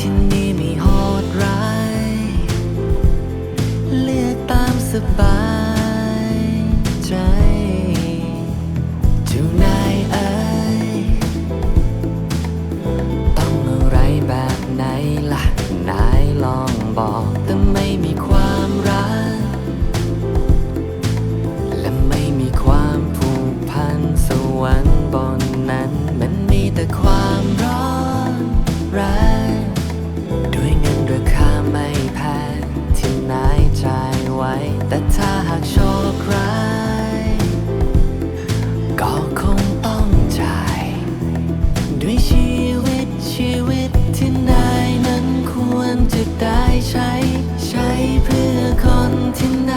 эти. ได้ใช้ ใช้เพื่อคนที่ไหน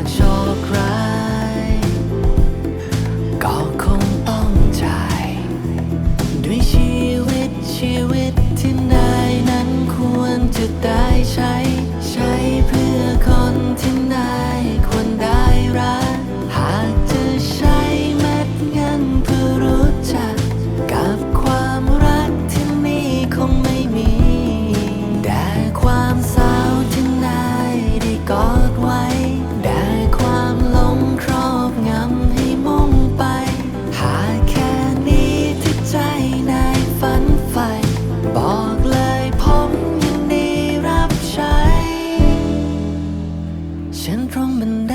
chakra but